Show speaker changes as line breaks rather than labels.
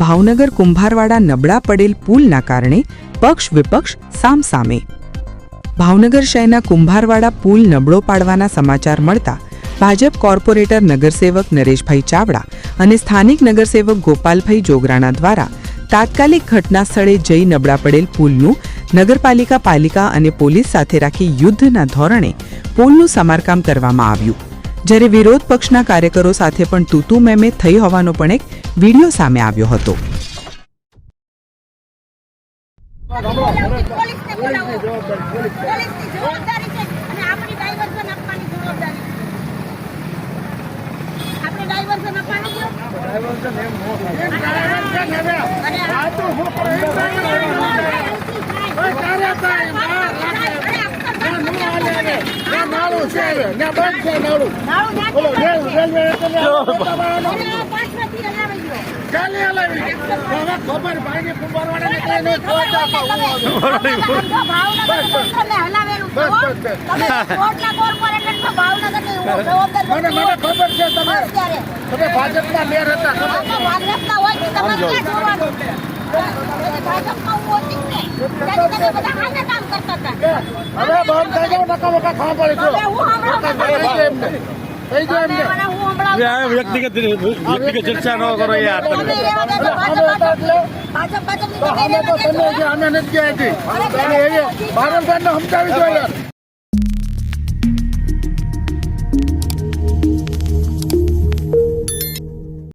ભાવનગર કુંભારવાડા નબળા પડેલ પુલના કારણે પક્ષ વિપક્ષ સામસામે. ભાવનગર શહેરના કુંભારવાડા પુલ નબળો પાડવાના સમાચાર મળતા ભાજપ કોર્પોરેટર નગરસેવક નરેશભાઈ ચાવડા અને સ્થાનિક નગરસેવક ગોપાલભાઈ જોગરાણા દ્વારા તાત્કાલિક ઘટના સ્થળે જઈ નબળા પડેલ પુલનું નગરપાલિકા પાલિકા અને પોલીસ સાથે રાખી યુદ્ધના ધોરણે પુલનું સમારકામ કરવામાં આવ્યું. જ્યારે વિરોધ પક્ષના કાર્યકરો સાથે પણ તૂતુ, મેમે થઈ હોવાનો પણ એક વીડિયો સામે આવ્યો હતો.
પોલીસને બોલાવો પોલીસની જવાબદારી છે અને આપણી ડાયવર્ઝન આપવાની જવાબદારી આપણે ડાયવર્ઝન આપવાનું છે અને આ તો હું
નાળું છે ત્યાં બંધ છે નાળું ઓલો રેલવે
પાછળથી હલાવી
હવે ખબર ભાઈને કુંભારવાડાને કઈ નહીં.
તમે કોર્પોરેટરમાં ભાવનગરની જવાબદાર
મને મને ખબર છે તમે તમે ભાજપના મેયર હતા
ભાજપના હોય તો ક્યાં જોવાનું? ભાજપમાં હું હતી જ ને. બધા
હવે બંધ થઈ જાવ નકા નકા ખાવા પડે થઈ જાય એમને.
વ્યક્તિગત વ્યક્તિગત ચર્ચા ન કરો યાર.
અમે તો. જે અમે નથી ગયા હતી અને એ ભારતભાઈને સમજાવી દો યાર.